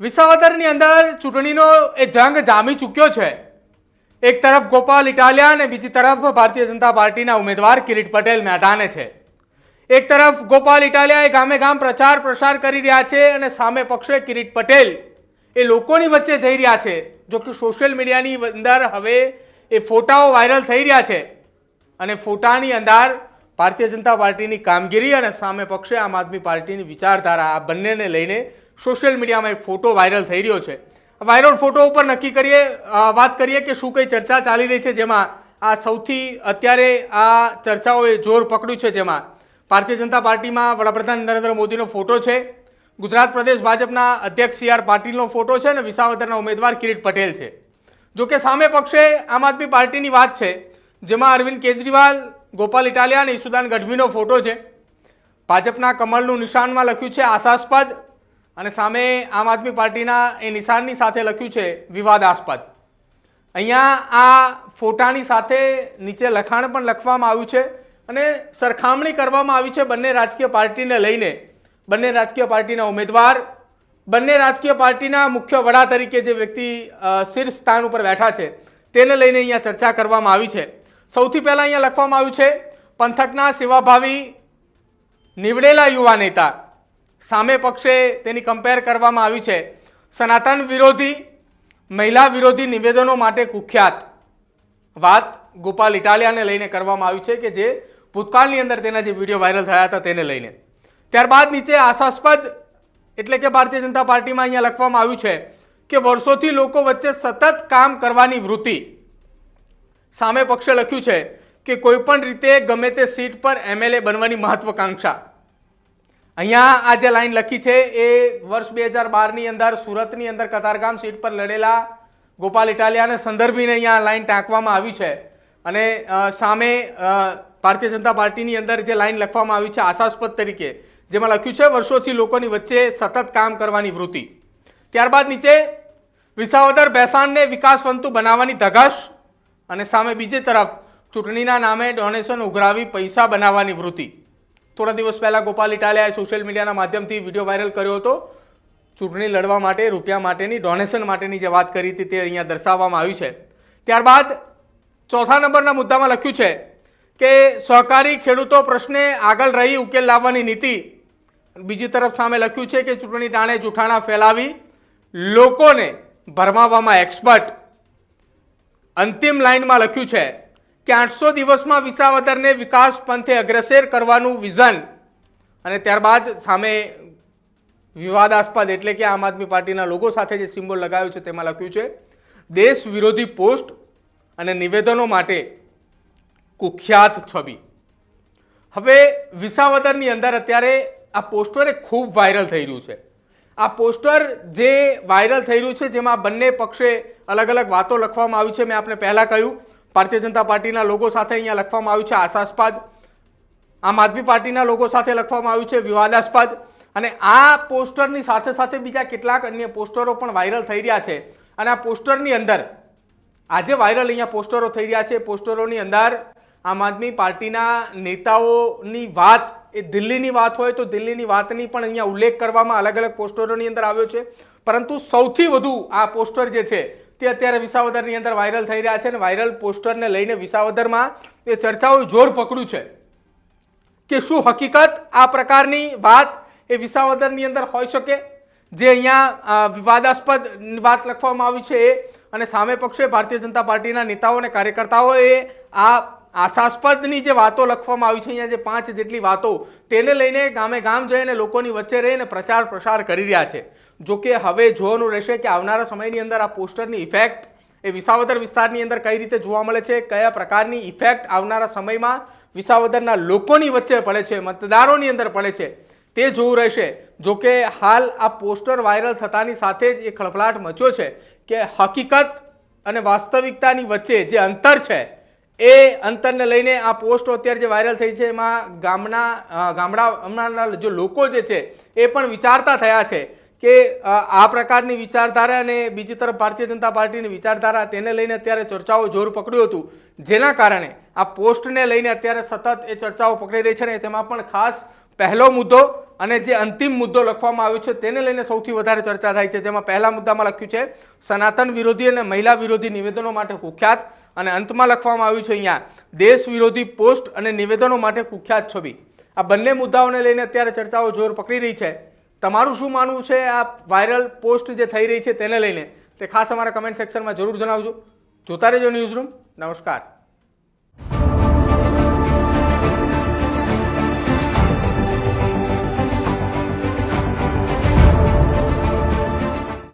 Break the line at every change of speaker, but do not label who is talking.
વિસાવદરની અંદર ચૂંટણીનો એ જંગ જામી ચૂક્યો છે. એક તરફ ગોપાલ ઇટાલિયા અને બીજી તરફ ભારતીય જનતા પાર્ટીના ઉમેદવાર કિરીટ પટેલ મેદાને છે. એક તરફ ગોપાલ ઇટાલિયા એ ગામે ગામ પ્રચાર પ્રસાર કરી રહ્યા છે અને સામે પક્ષે કિરીટ પટેલ એ લોકોની વચ્ચે જઈ રહ્યા છે, જો કે સોશિયલ મીડિયાની અંદર હવે એ ફોટાઓ વાયરલ થઈ રહ્યા છે. અને ફોટાની અંદર ભારતીય જનતા પાર્ટીની કામગીરી અને સામે પક્ષે આમ આદમી પાર્ટીની વિચારધારા આ બંનેને લઈને સોશિયલ મીડિયામાં એક ફોટો વાયરલ થઈ રહ્યો છે. વાયરલ ફોટો ઉપર નક્કી કરીએ વાત કરીએ કે શું કઈ ચર્ચા ચાલી રહી છે જેમાં આ સૌથી અત્યારે આ ચર્ચાઓએ જોર પકડ્યું છે જેમાં ભારતીય જનતા પાર્ટીમાં વડાપ્રધાન નરેન્દ્ર મોદીનો ફોટો છે, ગુજરાત પ્રદેશ ભાજપના અધ્યક્ષ સી આર પાટીલનો ફોટો છે અને વિસાવદરના ઉમેદવાર કિરીટ પટેલ છે. જો કે સામે પક્ષે આમ આદમી પાર્ટીની વાત છે, જેમાં અરવિંદ કેજરીવાલ, ગોપાલ ઇટાલિયા અને ઈસુદાન ગઢવીનો ફોટો છે. ભાજપના કમળનું નિશાનમાં લખ્યું છે, આશાસ્પદ અને સામે આમ આદમી પાર્ટીના એ નિશાનની સાથે લખ્યું છે, વિવાદાસ્પદ. અહીંયા આ ફોટાની સાથે નીચે લખાણ પણ લખવામાં આવ્યું છે અને સરખામણી કરવામાં આવી છે બંને રાજકીય પાર્ટીને લઈને. બંને રાજકીય પાર્ટીના ઉમેદવાર, બંને રાજકીય પાર્ટીના મુખ્ય વડા તરીકે જે વ્યક્તિ શીર્ષ સ્થાન ઉપર બેઠા છે, તેને લઈને અહીંયા ચર્ચા કરવામાં આવી છે. સૌથી પહેલાં અહીંયા લખવામાં આવ્યું છે, પંથકના સેવાભાવી નીવડેલા યુવા નેતા સામે પક્ષે તેની કમ્પેર કરવામાં આવી છે. સનાતન વિરોધી, મહિલા વિરોધી નિવેદનો માટે કુખ્યાત વાત ગોપાલ ઇટાલિયાને લઈને કરવામાં આવી છે કે જે ભૂતકાળની અંદર તેના જે વીડિયો વાયરલ થયા હતા તેને લઈને. ત્યારબાદ નીચે આશાસ્પદ એટલે કે ભારતીય જનતા પાર્ટીમાં અહીંયા લખવામાં આવ્યું છે કે વર્ષોથી લોકો વચ્ચે સતત કામ કરવાની વૃત્તિ. સામે પક્ષે લખ્યું છે કે કોઈપણ રીતે ગમે તે સીટ પર એમએલએ બનવાની મહત્વકાંક્ષા. અહીંયા આ જે લાઈન લખી છે, એ વર્ષ બે હજાર બારની અંદર સુરતની અંદર કતારગામ સીટ પર લડેલા ગોપાલ ઇટાલિયાને સંદર્ભીને અહીંયા લાઈન ટાંકવામાં આવી છે. અને સામે ભારતીય જનતા પાર્ટીની અંદર જે લાઈન લખવામાં આવી છે, આશાસ્પદ તરીકે, જેમાં લખ્યું છે, વર્ષોથી લોકોની વચ્ચે સતત કામ કરવાની વૃત્તિ. ત્યારબાદ નીચે, વિસાવદર બેસાણને વિકાસવંતુ બનાવવાની ધગશ. અને સામે બીજી તરફ, ચૂંટણીના નામે ડોનેશન ઉઘરાવી પૈસા બનાવવાની વૃત્તિ. થોડા દિવસ પહેલાં ગોપાલ ઇટાલિયાએ સોશિયલ મીડિયાના માધ્યમથી વીડિયો વાયરલ કર્યો હતો. ચૂંટણી લડવા માટે, રૂપિયા માટેની, ડોનેશન માટેની જે વાત કરી હતી તે અહીંયા દર્શાવવામાં આવી છે. ત્યારબાદ ચોથા નંબરના મુદ્દામાં લખ્યું છે કે સહકારી ખેડૂતો પ્રશ્ને આગળ રહી ઉકેલ લાવવાની નીતિ. બીજી તરફ સામે લખ્યું છે કે ચૂંટણી ટાણે જૂઠાણા ફેલાવી લોકોને ભરમાવવામાં એક્સપર્ટ. અંતિમ લાઇનમાં લખ્યું છે કે આઠસો દિવસમાં વિસાવદરને વિકાસ પંથે અગ્રસર કરવાનું વિઝન. અને ત્યારબાદ સામે વિવાદાસ્પદ એટલે કે આમ આદમી પાર્ટીના લોકો સાથે જે સિમ્બોલ લગાવ્યું છે તેમાં લખ્યું છે, દેશ વિરોધી પોસ્ટ અને નિવેદનો માટે કુખ્યાત છબી. હવે વિસાવદરની અંદર અત્યારે આ પોસ્ટર ખૂબ વાયરલ થઈ રહ્યું છે. આ પોસ્ટર જે વાયરલ થઈ રહ્યું છે, જેમાં બંને પક્ષે અલગ અલગ વાતો લખવામાં આવી છે, મેં આપને પહેલાં કહ્યું. ભારતીય જનતા પાર્ટીના લોકો સાથે અહીંયા લખવામાં આવ્યું છે આશાસ્પદ. આમ આદમી પાર્ટીના લોકો સાથે લખવામાં આવ્યું છે વિવાદાસ્પદ. અને આ પોસ્ટરની સાથે સાથે બીજા કેટલાક અન્ય પોસ્ટરો પણ વાયરલ થઈ રહ્યા છે. અને આ પોસ્ટરની અંદર આજે વાયરલ અહીંયા પોસ્ટરો થઈ રહ્યા છે. પોસ્ટરોની અંદર આમ આદમી પાર્ટીના નેતાઓની વાત, એ દિલ્હીની વાત હોય તો દિલ્હીની વાતની પણ અહીંયા ઉલ્લેખ કરવામાં અલગ અલગ પોસ્ટરોની અંદર આવ્યો છે. પરંતુ સૌથી વધુ આ પોસ્ટર જે છે તે અત્યારે વિસાવદરની અંદર વાયરલ થઈ રહ્યા છે અને વાયરલ પોસ્ટરને લઈને વિસાવદરમાં એ ચર્ચાઓએ જોર પકડ્યું છે કે શું હકીકત આ પ્રકારની વાત એ વિસાવદરની અંદર હોઈ શકે? જે અહીંયા વિવાદાસ્પદ વાત લખવામાં આવી છે અને સામે પક્ષે ભારતીય જનતા પાર્ટીના નેતાઓ અને કાર્યકર્તાઓએ આ આશાસ્પદની જે વાતો લખવામાં આવી છે, અહીંયા જે પાંચ જેટલી વાતો, તેને લઈને ગામે ગામ જઈને લોકોની વચ્ચે રહીને પ્રચાર પ્રસાર કરી રહ્યા છે. જો કે હવે જોવાનું રહેશે કે આવનારા સમયની અંદર આ પોસ્ટરની ઇફેક્ટ એ વિસાવદર વિસ્તારની અંદર કઈ રીતે જોવા મળે છે, કયા પ્રકારની ઇફેક્ટ આવનારા સમયમાં વિસાવદરના લોકોની વચ્ચે પડે છે, મતદારોની અંદર પડે છે, તે જોવું રહેશે. જો કે હાલ આ પોસ્ટર વાયરલ થતાની સાથે જ એ ખળભળાટ મચ્યો છે કે હકીકત અને વાસ્તવિકતાની વચ્ચે જે અંતર છે એ અંતરને લઈને આ પોસ્ટો અત્યારે જે વાયરલ થઈ છે, એમાં ગામના ગામડાના જે લોકો જે છે, એ પણ વિચારતા થયા છે કે આ પ્રકારની વિચારધારા અને બીજી તરફ ભારતીય જનતા પાર્ટીની વિચારધારા તેને લઈને અત્યારે ચર્ચાઓ જોર પકડ્યું હતું. જેના કારણે આ પોસ્ટને લઈને અત્યારે સતત એ ચર્ચાઓ પકડી રહી છે ને તેમાં પણ ખાસ પહેલો મુદ્દો અને જે અંતિમ મુદ્દો લખવામાં આવ્યો છે તેને લઈને સૌથી વધારે ચર્ચા થાય છે. જેમાં પહેલા મુદ્દામાં લખ્યું છે, સનાતન વિરોધી અને મહિલા વિરોધી નિવેદનો માટે કુખ્યાત અને અંતમાં લખવામાં આવ્યું છે અહીંયા, દેશ વિરોધી પોસ્ટ અને નિવેદનો માટે કુખ્યાત છબી. આ બંને મુદ્દાઓને લઈને અત્યારે ચર્ચાઓ જોર પકડી રહી છે. તમારું શું માનવું છે આ વાયરલ પોસ્ટ જે થઈ રહી છે તેને લઈને? તે ખાસ અમારા કમેન્ટ સેક્શનમાં જરૂર જણાવજો. જોતા રહેજો ન્યૂઝરૂમ નમસ્કાર.